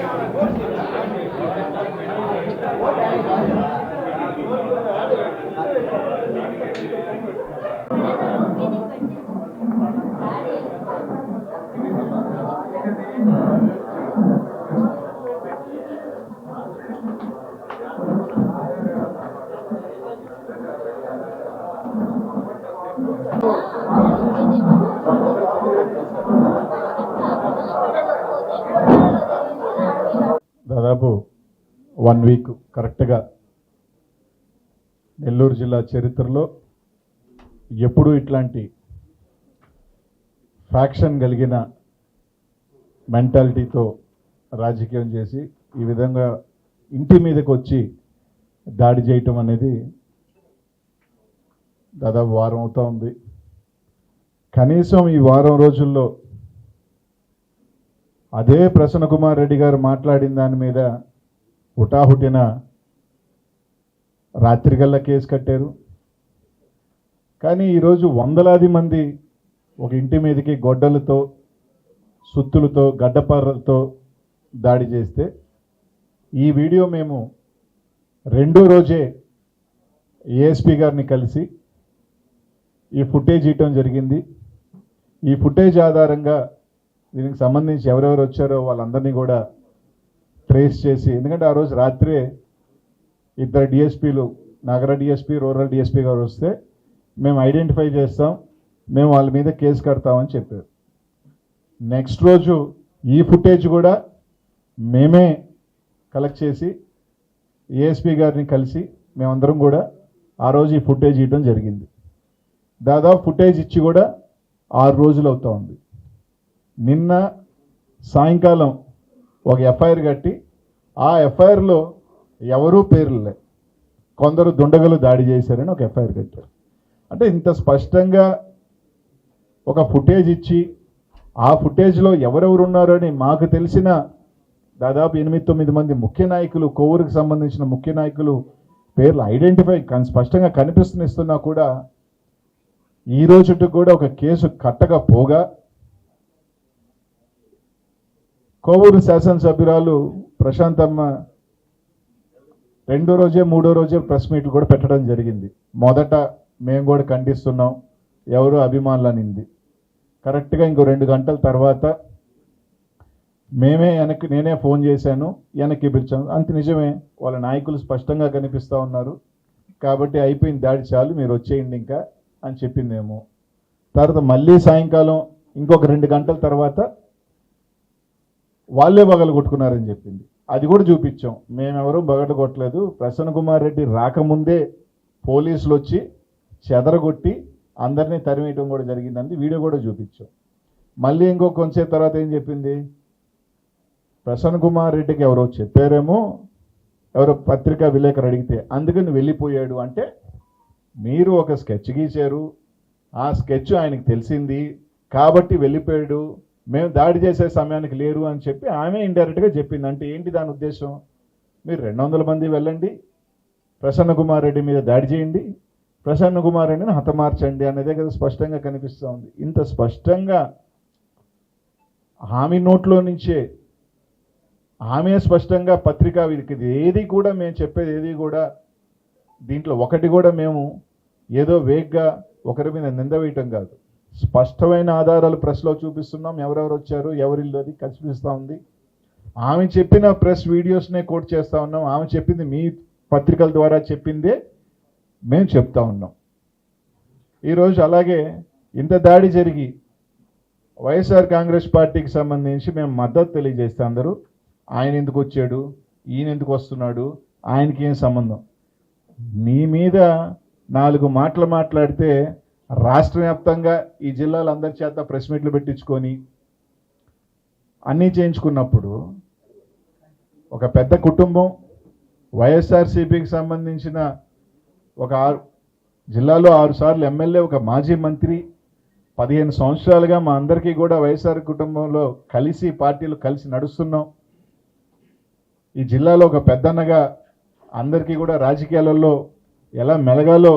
Thank you. జిల్లా చరిత్రలో ఎప్పుడూ ఇట్లాంటి ఫ్యాక్షన్ కలిగిన మెంటాలిటీతో రాజకీయం చేసి ఈ విధంగా ఇంటి మీదకి వచ్చి దాడి చేయటం అనేది దాదాపు వారం అవుతూ ఉంది. కనీసం ఈ వారం రోజుల్లో అదే ప్రసన్న కుమార్ రెడ్డి గారు మాట్లాడిన దాని మీద హుటాహుటిన రాత్రికల్లా కేసు కట్టారు. కానీ ఈరోజు వందలాది మంది ఒక ఇంటి మీదకి గొడ్డలతో సుత్తులతో గడ్డపారలతో దాడి చేస్తే ఈ వీడియో మేము రెండో రోజే ఏఎస్పి గారిని కలిసి ఈ ఫుటేజ్ ఇవ్వటం జరిగింది. ఈ ఫుటేజ్ ఆధారంగా దీనికి సంబంధించి ఎవరెవరు వచ్చారో వాళ్ళందరినీ కూడా ట్రేస్ చేసి ఎందుకంటే ఆ రోజు రాత్రే ఇద్దరు డిఎస్పీలు నగర డిఎస్పీ రూరల్ డిఎస్పీ గారు వస్తే మేము ఐడెంటిఫై చేస్తాం మేము వాళ్ళ మీద కేసు కడతామని చెప్పారు. నెక్స్ట్ రోజు ఈ ఫుటేజ్ కూడా మేమే కలెక్ట్ చేసి ఏఎస్పీ గారిని కలిసి మేమందరం కూడా ఆ రోజు ఈ ఫుటేజ్ ఇవ్వడం జరిగింది. దాదాపు ఫుటేజ్ ఇచ్చి కూడా ఆరు రోజులు అవుతా ఉంది. నిన్న సాయంకాలం ఒక ఎఫ్ఐఆర్ కట్టి ఆ ఎఫ్ఐఆర్లో ఎవరూ పేర్లే కొందరు దుండగలు దాడి చేశారని ఒక ఎఫ్ఐఆర్ కట్టారు. అంటే ఇంత స్పష్టంగా ఒక ఫుటేజ్ ఇచ్చి ఆ ఫుటేజ్లో ఎవరెవరు ఉన్నారని మాకు తెలిసిన దాదాపు ఎనిమిది తొమ్మిది మంది ముఖ్య నాయకులు కొవ్వూరుకు సంబంధించిన ముఖ్య నాయకులు పేర్లు ఐడెంటిఫై కానీ స్పష్టంగా కనిపిస్తున్నా కూడా ఈ రోజుకి కూడా ఒక కేసు కట్టకపోగా కోవూరు శాసనసభ్యురాలు ప్రశాంతమ్మ రెండో రోజే మూడో రోజే ప్రెస్ మీట్లు కూడా పెట్టడం జరిగింది. మొదట మేము కూడా ఖండిస్తున్నాం ఎవరు అభిమానులు అనింది కరెక్ట్గా ఇంకో రెండు గంటల తర్వాత మేమే వెనక్కి నేనే ఫోన్ చేశాను వెనక్కి పిలిచాను. అంత నిజమే వాళ్ళ నాయకులు స్పష్టంగా కనిపిస్తూ ఉన్నారు. కాబట్టి అయిపోయింది దాడి చాలు మీరు వచ్చేయండి ఇంకా అని చెప్పిందేమో. తర్వాత మళ్ళీ సాయంకాలం ఇంకొక రెండు గంటల తర్వాత వాళ్ళే పగలు కొట్టుకున్నారని చెప్పింది. అది కూడా చూపించాం. మేమెవరూ బగట కొట్టలేదు ప్రసన్న కుమార్ రెడ్డి రాకముందే పోలీసులు వచ్చి చెదరగొట్టి అందరినీ తరిమేయటం కూడా జరిగిందని వీడియో కూడా చూపించాం. మళ్ళీ ఇంకో కొంచెం తర్వాత ఏం చెప్పింది? ప్రసన్న కుమార్ రెడ్డికి ఎవరో చెప్పారేమో? ఎవరో పత్రికా విలేకరు అడిగితే అందుకని వెళ్ళిపోయాడు. అంటే మీరు ఒక స్కెచ్ గీశారు. ఆ స్కెచ్ ఆయనకు తెలిసింది. కాబట్టి వెళ్ళిపోయాడు. మేము దాడి చేసే సమయానికి లేరు అని చెప్పి ఆమె ఇండైరెక్ట్గా చెప్పింది. అంటే ఏంటి దాని ఉద్దేశం? మీరు రెండు వందల మంది వెళ్ళండి. ప్రసన్న కుమార్ రెడ్డి మీద దాడి చేయండి. ప్రసన్న కుమార్ రెడ్డిని హతమార్చండి అనేదే కదా స్పష్టంగా కనిపిస్తూ ఉంది. ఇంత స్పష్టంగా హామీ నోట్లో నుంచే ఆమె స్పష్టంగా పత్రికా వీరికి ఇది ఏది కూడా మేము చెప్పేది ఏది కూడా దీంట్లో ఒకటి కూడా మేము ఏదో వేగ్గా ఒకరి మీద నింద వేయటం కాదు. స్పష్టమైన ఆధారాలు ప్రెస్లో చూపిస్తున్నాం. ఎవరెవరు వచ్చారు ఎవరిల్లు అది కనిపిస్తూ ఉంది. ఆమె చెప్పిన ప్రెస్ వీడియోస్నే కోట్ చేస్తూ ఉన్నాం. ఆమె చెప్పింది మీ పత్రికల ద్వారా చెప్పిందే మేము చెప్తా ఉన్నాం. ఈరోజు అలాగే ఇంత దాడి జరిగి వైఎస్ఆర్ కాంగ్రెస్ పార్టీకి సంబంధించి మేము మద్దతు తెలియజేస్తే అందరూ ఆయన ఎందుకు వచ్చాడు ఈయన ఎందుకు వస్తున్నాడు ఆయనకి ఏం సంబంధం? నీ మీద నాలుగు మాటలు మాట్లాడితే రాష్ట్ర వ్యాప్తంగా ఈ జిల్లాలో అందరి చేత ప్రెస్ మీట్లు పెట్టించుకొని అన్నీ చేయించుకున్నప్పుడు ఒక పెద్ద కుటుంబం వైఎస్ఆర్సీపీకి సంబంధించిన ఒక ఆరు జిల్లాలో ఆరు సార్లు ఎమ్మెల్యే ఒక మాజీ మంత్రి పదిహేను సంవత్సరాలుగా మా అందరికీ కూడా వైఎస్ఆర్ కుటుంబంలో కలిసి పార్టీలు కలిసి నడుస్తున్నాం. ఈ జిల్లాలో ఒక పెద్దన్నగా అందరికీ కూడా రాజకీయాలలో ఎలా మెలగాలో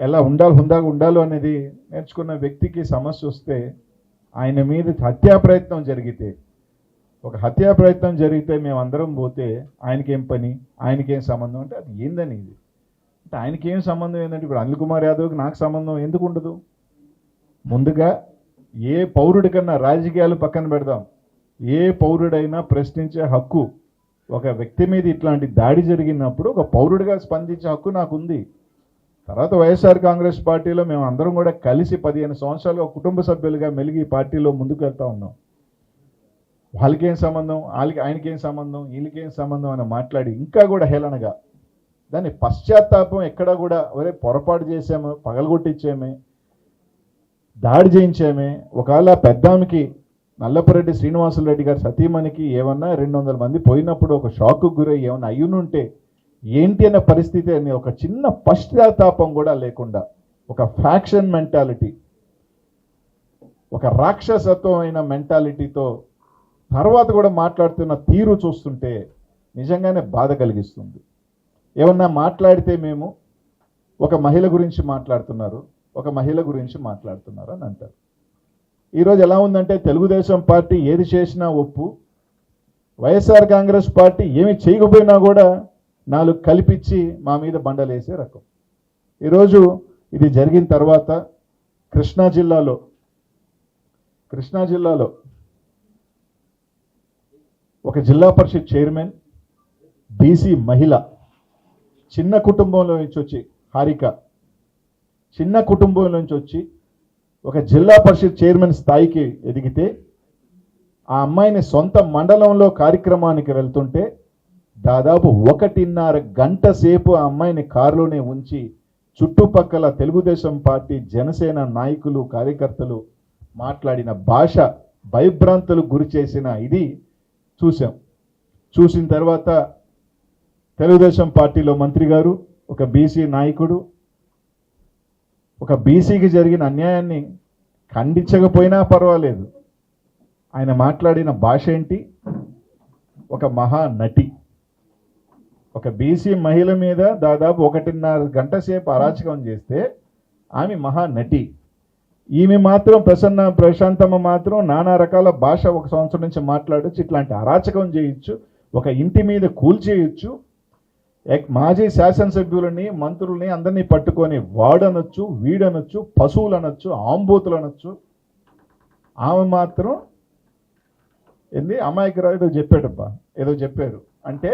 ఎలా ఉండాలి హుందాగా ఉండాలో అనేది నేర్చుకున్న వ్యక్తికి సమస్య వస్తే ఆయన మీద హత్యా ప్రయత్నం జరిగితే ఒక హత్యా ప్రయత్నం జరిగితే మేము అందరం పోతే ఆయనకేం పని ఆయనకేం సంబంధం? అంటే అది ఏందని ఇది? అంటే ఆయనకేం సంబంధం ఏంటంటే ఇప్పుడు అనిల్ కుమార్ యాదవ్కి నాకు సంబంధం ఎందుకు ఉండదు? ముందుగా ఏ పౌరుడి కన్నా రాజకీయాలు పక్కన పెడదాం. ఏ పౌరుడైనా ప్రశ్నించే హక్కు ఒక వ్యక్తి మీద ఇట్లాంటి దాడి జరిగినప్పుడు ఒక పౌరుడిగా స్పందించే హక్కు నాకు ఉంది తర్వాత వైఎస్ఆర్ కాంగ్రెస్ పార్టీలో మేము అందరం కూడా కలిసి పదిహేను సంవత్సరాలుగా కుటుంబ సభ్యులుగా మెలిగి పార్టీలో ముందుకు వెళ్తూ ఉన్నాం. వాళ్ళకేం సంబంధం? వాళ్ళకి ఆయనకేం సంబంధం? వీళ్ళకేం సంబంధం? అని మాట్లాడి ఇంకా కూడా హేళనగా దాన్ని పశ్చాత్తాపం ఎక్కడా కూడా ఒరే పొరపాటు చేసాము పగలగొట్టించామే దాడి చేయించామే. ఒకవేళ పెద్దామికి నల్లపురెడ్డి శ్రీనివాసులరెడ్డి గారి సతీమణికి ఏమన్నా రెండు వందల మంది పోయినప్పుడు ఒక షాక్కు గురై ఏమన్నా అయ్యునుంటే ఏంటి అనే పరిస్థితి అని ఒక చిన్న పశ్చాత్తాపం కూడా లేకుండా ఒక ఫ్యాక్షన్ మెంటాలిటీ ఒక రాక్షసత్వమైన మెంటాలిటీతో తర్వాత కూడా మాట్లాడుతున్న తీరు చూస్తుంటే నిజంగానే బాధ కలిగిస్తుంది. ఏమన్నా మాట్లాడితే మేము ఒక మహిళ గురించి మాట్లాడుతున్నారు ఒక మహిళ గురించి మాట్లాడుతున్నారు అని అంటారు. ఈరోజు ఎలా ఉందంటే తెలుగుదేశం పార్టీ ఏది చేసినా ఒప్పు వైఎస్ఆర్ కాంగ్రెస్ పార్టీ ఏమి చేయకపోయినా కూడా నాలుగు కల్పించి మా మీద బండలేసే రకం. ఈరోజు ఇది జరిగిన తర్వాత కృష్ణా జిల్లాలో కృష్ణా జిల్లాలో ఒక జిల్లా పరిషత్ చైర్మన్ బీసీ మహిళ చిన్న కుటుంబంలో నుంచి వచ్చి హారిక చిన్న కుటుంబం నుంచి వచ్చి ఒక జిల్లా పరిషత్ చైర్మన్ స్థాయికి ఎదిగితే ఆ అమ్మాయిని సొంత మండలంలో కార్యక్రమానికి వెళ్తుంటే దాదాపు ఒకటిన్నర గంట సేపు ఆ అమ్మాయిని కారులోనే ఉంచి చుట్టుపక్కల తెలుగుదేశం పార్టీ జనసేన నాయకులు కార్యకర్తలు మాట్లాడిన భాష భయభ్రాంతులు గురి చేసిన ఇది చూసాం చూసిన తర్వాత తెలుగుదేశం పార్టీలో మంత్రి గారు ఒక బీసీ నాయకుడు ఒక బీసీకి జరిగిన అన్యాయాన్ని ఖండించకపోయినా పర్వాలేదు. ఆయన మాట్లాడిన భాష ఏంటి? ఒక మహా నటి ఒక బీసీ మహిళ మీద దాదాపు ఒకటిన్నర గంట సేపు అరాచకం చేస్తే ఆమె మహానటి ఈమె మాత్రం ప్రసన్న ప్రశాంతమ్మ మాత్రం నానా రకాల భాష ఒక సంవత్సరం నుంచి మాట్లాడచ్చు ఇట్లాంటి అరాచకం చేయొచ్చు ఒక ఇంటి మీద కూల్చేయచ్చు ఎక్- మాజీ శాసనసభ్యులని మంత్రుల్ని అందరినీ పట్టుకొని వాడనొచ్చు వీడనొచ్చు పశువులు అనొచ్చు ఆంబూతులు అనొచ్చు ఆమె మాత్రం ఏంది? అమాయకురావు ఏదో చెప్పాడబ్బా ఏదో చెప్పారు. అంటే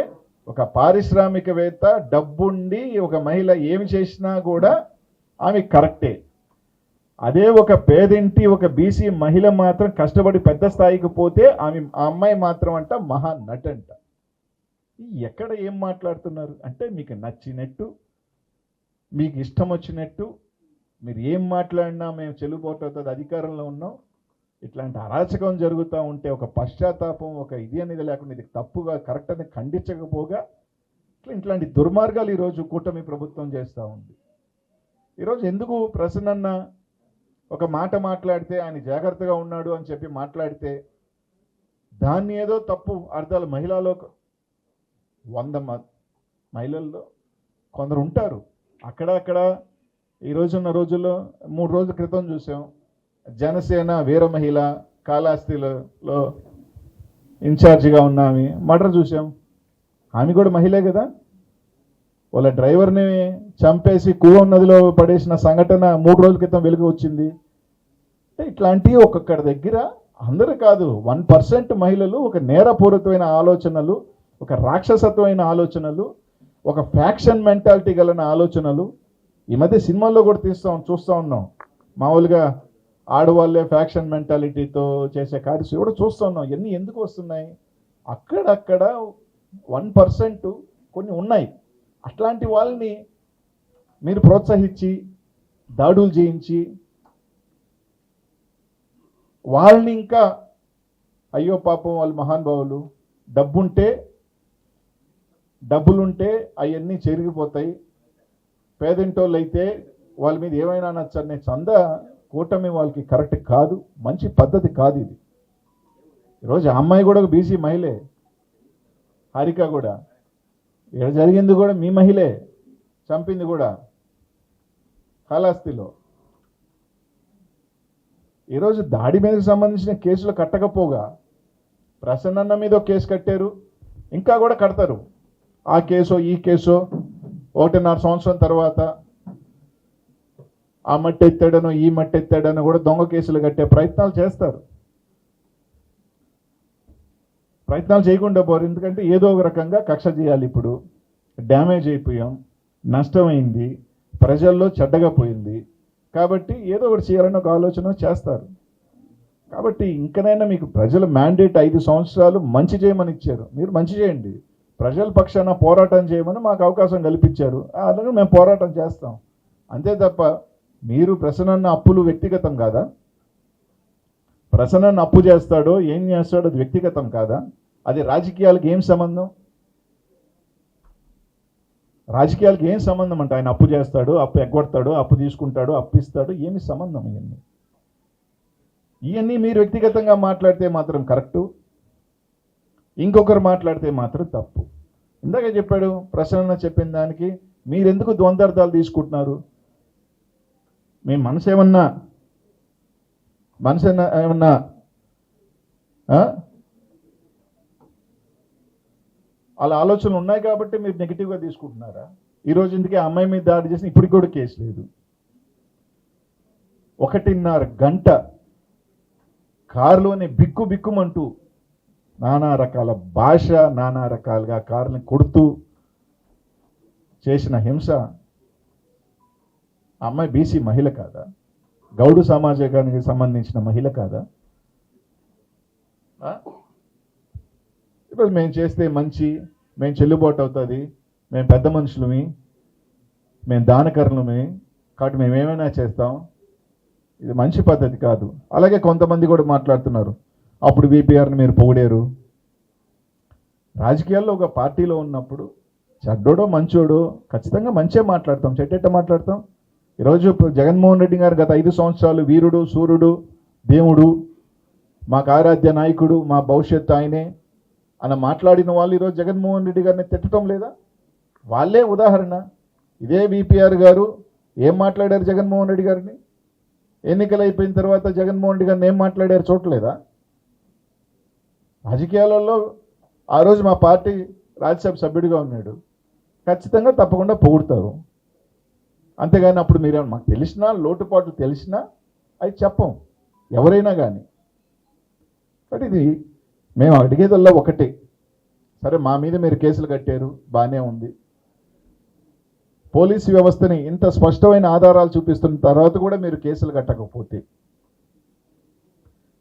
ఒక పారిశ్రామికవేత్త డబ్బుండి ఒక మహిళ ఏమి చేసినా కూడా ఆమె కరెక్టే. అదే ఒక పేదింటి ఒక బీసీ మహిళ మాత్రం కష్టపడి పెద్ద స్థాయికి పోతే ఆమె ఆ అమ్మాయి మాత్రం అంట మహా నటంట. ఈ ఎక్కడ ఏం మాట్లాడుతున్నారు? అంటే మీకు నచ్చినట్టు మీకు ఇష్టం వచ్చినట్టు మీరు ఏం మాట్లాడినా మేము చెల్లుబాటు అధికారంలో ఉన్నాం. ఇట్లాంటి అరాచకం జరుగుతూ ఉంటే ఒక పశ్చాత్తాపం ఒక ఇది అనేది లేకుండా ఇది తప్పుగా కరెక్ట్ అని ఖండించకపోగా ఇట్లా ఇట్లాంటి దుర్మార్గాలు ఈరోజు కూటమి ప్రభుత్వం చేస్తూ ఉంది. ఈరోజు ఎందుకు ప్రసన్న ఒక మాట మాట్లాడితే ఆయన జాగ్రత్తగా ఉన్నాడు అని చెప్పి మాట్లాడితే దాన్ని ఏదో తప్పు అర్థాలు మహిళలో వంద మ మహిళల్లో కొందరు ఉంటారు. అక్కడక్కడ ఈ రోజున్న రోజుల్లో మూడు రోజుల క్రితం చూసాం. జనసేన వీర మహిళ కాళహస్తిలో ఇన్ఛార్జిగా ఉన్న ఆమె. మర్డర్ చూసాం ఆమె కూడా మహిళే కదా. వాళ్ళ డ్రైవర్ని చంపేసి కూవం నదిలో పడేసిన సంఘటన మూడు రోజుల క్రితం వెలుగు వచ్చింది. ఇట్లాంటివి ఒక్కొక్కడి దగ్గర అందరూ కాదు వన్ పర్సెంట్ మహిళలు ఒక నేరపూరితమైన ఆలోచనలు ఒక రాక్షసత్వమైన ఆలోచనలు ఒక ఫ్యాక్షన్ మెంటాలిటీ గలన ఆలోచనలు ఈ మధ్య సినిమాల్లో కూడా తీస్తాం చూస్తూ ఉన్నాం. మామూలుగా ఆడవాళ్ళే ఫ్యాక్షన్ మెంటాలిటీతో చేసే కార్యస్ కూడా చూస్తున్నాం ఇవన్నీ ఎందుకు వస్తున్నాయి? అక్కడక్కడ వన్ పర్సెంట్ కొన్ని ఉన్నాయి. అట్లాంటి వాళ్ళని మీరు ప్రోత్సహించి దాడులు చేయించి వాళ్ళని ఇంకా అయ్యో పాపం వాళ్ళు మహానుభావులు డబ్బుంటే డబ్బులుంటే అవన్నీ చెరిగిపోతాయి. పేదింటోళ్ళు అయితే వాళ్ళ మీద ఏమైనా నచ్చని చందా కూటమి వాళ్ళకి కరెక్ట్ కాదు మంచి పద్ధతి కాదు ఇది. ఈరోజు అమ్మాయి కూడా ఒక బీసీ మహిళే. హారిక కూడా. ఇక్కడ జరిగింది కూడా మీ మహిళే. చంపింది కూడా. కాళహస్తిలో. ఈరోజు దాడి మీదకి సంబంధించిన కేసులు కట్టకపోగా ప్రసన్నన్న మీద కేసు కట్టారు ఇంకా కూడా కడతారు. ఆ కేసో ఈ కేసో ఒకటిన్నర సంవత్సరం తర్వాత ఆ మట్టి ఎత్తాడనో ఈ మట్టి ఎత్తాడనో కూడా దొంగ కేసులు కట్టే ప్రయత్నాలు చేస్తారు. ప్రయత్నాలు చేయకుండా పోరు. ఎందుకంటే ఏదో ఒక రకంగా కక్ష చేయాలి ఇప్పుడు. డ్యామేజ్ అయిపోయాం నష్టమైంది ప్రజల్లో చెడ్డగా పోయింది. కాబట్టి ఏదో ఒకటి చేయాలని ఒక ఆలోచన చేస్తారు. కాబట్టి ఇంకనైనా మీకు ప్రజల మ్యాండేట్ ఐదు సంవత్సరాలు మంచి చేయమని ఇచ్చారు. మీరు మంచి చేయండి. ప్రజల పక్షాన పోరాటం చేయమని మాకు అవకాశం కల్పించారు. అలాగే మేము పోరాటం చేస్తాం. అంతే తప్ప మీరు ప్రసన్న అప్పులు వ్యక్తిగతం కాదా? ప్రసన్న అప్పు చేస్తాడో ఏం చేస్తాడో అది వ్యక్తిగతం కాదా? అది రాజకీయాలకు ఏం సంబంధం? రాజకీయాలకు ఏం సంబంధం అంటే ఆయన అప్పు చేస్తాడు అప్పు ఎగ్గొడతాడు అప్పు తీసుకుంటాడు అప్పు ఇస్తాడు ఏమి సంబంధం ఇవన్నీ ఇవన్నీ మీరు వ్యక్తిగతంగా మాట్లాడితే మాత్రం కరెక్టు. ఇంకొకరు మాట్లాడితే మాత్రం తప్పు. ఇందాక చెప్పాడు ప్రసన్న చెప్పిన దానికి మీరెందుకు ద్వంద్వార్థాలు తీసుకుంటున్నారు? మీ మనసు ఏమన్నా మనసు ఏమన్నా- ఏమన్నా అలా ఆలోచనలు ఉన్నాయి కాబట్టి మీరు నెగిటివ్గా తీసుకుంటున్నారా? ఈరోజు ఇందుకే అమ్మాయి మీద దాడి చేసిన ఇప్పటికి కూడా కేసు లేదు. ఒకటిన్నర గంట కారులోనే బిక్కు బిక్కుమంటూ నానా రకాల భాష నానా రకాలుగా కారుని కొడుతూ చేసిన హింస అమ్మాయి బీసీ మహిళ కాదా? గౌడు సమాజానికి సంబంధించిన మహిళ కాదా? ఇప్పుడు మేము చేస్తే మంచి మేము చెల్లుబాటు అవుతుంది మేము పెద్ద మనుషులమి మేము దానకరులమే కాబట్టి మేము ఏమైనా చేస్తాం? ఇది మంచి పద్ధతి కాదు. అలాగే కొంతమంది కూడా మాట్లాడుతున్నారు. అప్పుడు బీపీఆర్ని మీరు పొగిడారు. రాజకీయాల్లో ఒక పార్టీలో ఉన్నప్పుడు చెడ్డోడో మంచోడో ఖచ్చితంగా మంచే మాట్లాడతాం చెడ్డెట్ట మాట్లాడతాం. ఈరోజు జగన్మోహన్ రెడ్డి గారు గత ఐదు సంవత్సరాలు వీరుడు సూర్యుడు దేవుడు మాకు ఆరాధ్య నాయకుడు మా భవిష్యత్తు ఆయనే అని మాట్లాడిన వాళ్ళు ఈరోజు జగన్మోహన్ రెడ్డి గారిని తిట్టడం లేదా? వాళ్ళే ఉదాహరణ. ఇదే బీపీఆర్ గారు ఏం మాట్లాడారు జగన్మోహన్ రెడ్డి గారిని? ఎన్నికలు అయిపోయిన తర్వాత జగన్మోహన్ రెడ్డి గారిని ఏం మాట్లాడారు చూడలేదా? రాజకీయాలలో ఆ రోజు మా పార్టీ రాజ్యసభ సభ్యుడిగా ఉన్నాడు. ఖచ్చితంగా తప్పకుండా పొగుడతారు. అంతేగాని అప్పుడు మీరు మాకు తెలిసినా లోటుపాట్లు తెలిసినా అవి చెప్పం. ఎవరైనా కానీ బట్ ఇది మేము అడిగేదల్లా ఒకటే. సరే మా మీద మీరు కేసులు కట్టారు బాగానే ఉంది. పోలీసు వ్యవస్థని ఇంత స్పష్టమైన ఆధారాలు చూపిస్తున్న తర్వాత కూడా మీరు కేసులు కట్టకపోతే.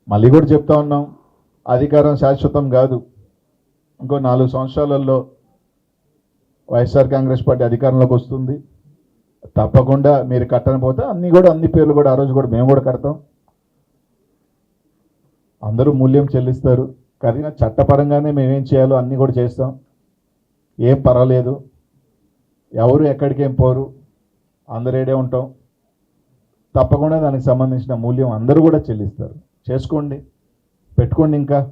మళ్ళీ కూడా చెప్తా ఉన్నాం అధికారం శాశ్వతం కాదు. ఇంకో నాలుగు సంవత్సరాలలో వైఎస్ఆర్ కాంగ్రెస్ పార్టీ అధికారంలోకి వస్తుంది. తప్పకుండా మీరు కట్టకపోతే అన్ని కూడా అన్ని పేర్లు కూడా ఆ రోజు కూడా మేము కూడా కడతాం. అందరూ మూల్యం చెల్లిస్తారు. కానీ చట్టపరంగానే మేమేం చేయాలో అన్నీ కూడా చేస్తాం. ఏం పర్వాలేదు. ఎవరు ఎక్కడికేం పోరు. అందరేడే ఉంటాం. తప్పకుండా దానికి సంబంధించిన మూల్యం అందరూ కూడా చెల్లిస్తారు. చేసుకోండి. పెట్టుకోండి ఇంకా.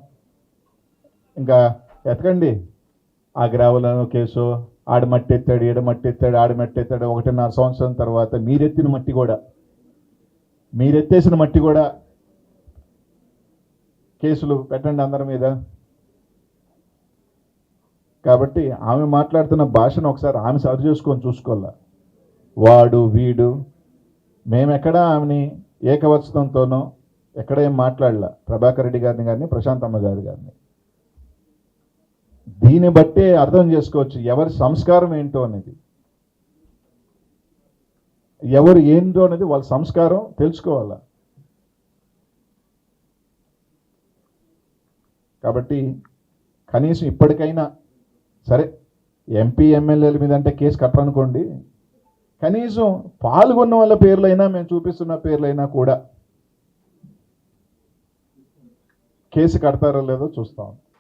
ఇంకా ఎతకండి. ఆ గ్రావులను కేసు ఆడ మట్టి ఎత్తాడు ఈడ మట్టి ఎత్తాడు ఆడ మట్టి ఎత్తాడు ఒకటిన్నర సంవత్సరం తర్వాత మీరెత్తిన మట్టి కూడా మీరెత్తేసిన మట్టి కూడా కేసులు పెట్టండి అందరి మీద. కాబట్టి ఆమె మాట్లాడుతున్న భాషను ఒకసారి ఆమె సరి చేసుకొని చూసుకోవాలా. వాడు వీడు మేమెక్కడా ఆమెని ఏకవచనంతోనో ఎక్కడ ఏం మాట్లాడలా. ప్రభాకర్ రెడ్డి గారిని కానీ ప్రశాంతమ్మ గారి గారిని. దీన్ని బట్టే అర్థం చేసుకోవచ్చు ఎవరి సంస్కారం ఏంటో అనేది. ఎవరు ఏంటో అనేది వాళ్ళ సంస్కారం తెలుసుకోవాలా. కాబట్టి కనీసం ఇప్పటికైనా సరే ఎంపీ ఎమ్మెల్యేల మీద అంటే కేసు కట్టరనుకోండి కనీసం పాల్గొన్న వాళ్ళ పేర్లైనా మేము చూపిస్తున్న పేర్లైనా కూడా కేసు కడతారో లేదో చూస్తాం.